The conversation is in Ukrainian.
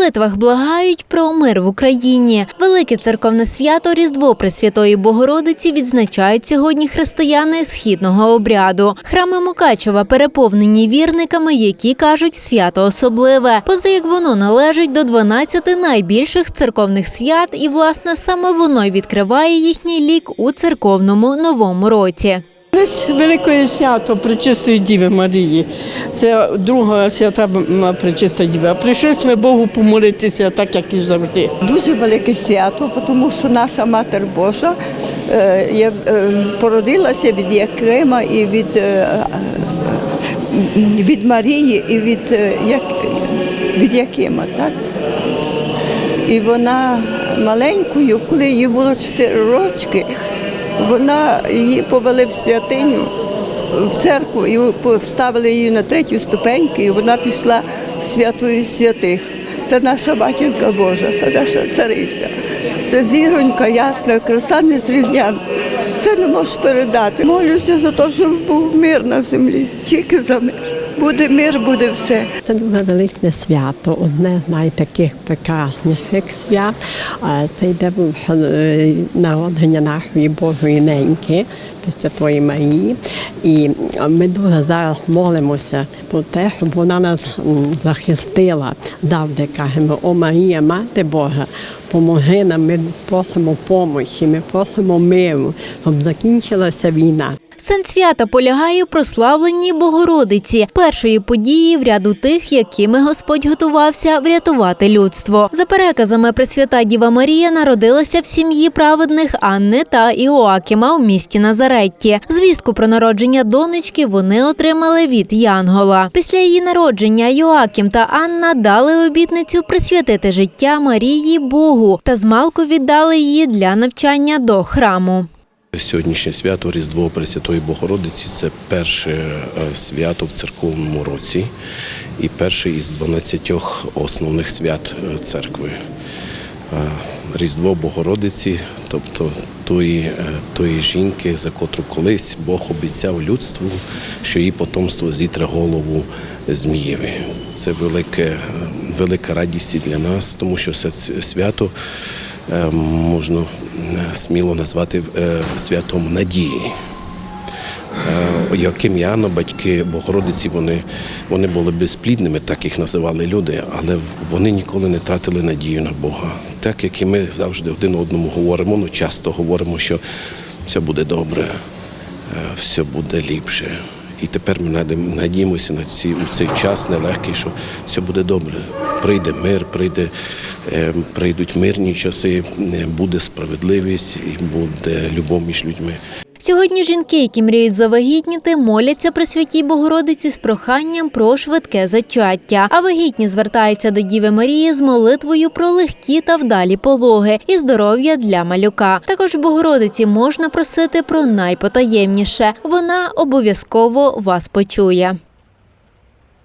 молитвах благають про мир в Україні. Велике церковне свято Різдво Пресвятої Богородиці відзначають сьогодні християни східного обряду. Храми Мукачева переповнені вірниками, які кажуть свято особливе. Поза як воно належить до 12 найбільших церковних свят, і власне саме воно відкриває їхній лік у церковному новому році. Десь велике свято Пречистої Діви Марії. Це друга свята м, Пречиста Діва. Прийшли ми Богу помолитися, так як і завжди. Дуже велике свято, тому що наша Матер Божа е, е, породилася від Якима і від, е, е, від Марії і від, е, як, від Якима, так? І вона маленькою, коли їй було 4 рочки, вона її повели в святиню, в церкву і поставили її на третю ступеньку, і вона пішла в святую святих. Це наша матінка Божа, це наша цариця. Це зіронька ясна, краса незрівняна. Це не можеш передати. Молюся за те, щоб був мир на землі, тільки за мир. Буде мир, буде все. Це дуже велике свято, одне з найтаких прекрасніших свят. Це йде е, народження нашої Божої неньки, Пресвятої Марії. І ми дуже зараз молимося про те, щоб вона нас захистила. Завжди кажемо, о Марія, Мати Божа, поможи нам, ми просимо помочі, ми просимо миру, щоб закінчилася війна. Сенс свята полягає у прославленні Богородиці, першої події в ряду тих, якими Господь готувався врятувати людство. За переказами Пресвята Діва Марія народилася в сім'ї праведних Анни та Іоакіма у місті Назаретті. Звістку про народження донечки вони отримали від Янгола. Після її народження Йоакім та Анна дали обітницю присвятити життя Марії Богу та змалку віддали її для навчання до храму. Сьогоднішнє свято Різдво Пресвятої Богородиці це перше е, свято в церковному році і перше із 12 основних свят е, церкви. Е, Різдво Богородиці, тобто тої, тої жінки, за котру колись Бог обіцяв людству, що її потомство зітре голову Змієві. Це велике, велика радість для нас, тому що це свято можна е, сміло назвати е, святом надії. Е, Яким Анна, батьки Богородиці, вони, вони були безплідними, так їх називали люди, але вони ніколи не тратили надію на Бога. Так як і ми завжди один одному говоримо, ну часто говоримо, що все буде добре, е, все буде ліпше. І тепер ми надіємося на ці, у цей час нелегкий, що все буде добре. Прийде мир, прийде, е, прийдуть мирні часи, е, буде справедливість і буде любов між людьми. Сьогодні жінки, які мріють завагітніти, моляться при святій Богородиці з проханням про швидке зачаття. А вагітні звертаються до Діви Марії з молитвою про легкі та вдалі пологи і здоров'я для малюка. Також Богородиці можна просити про найпотаємніше. Вона обов'язково вас почує.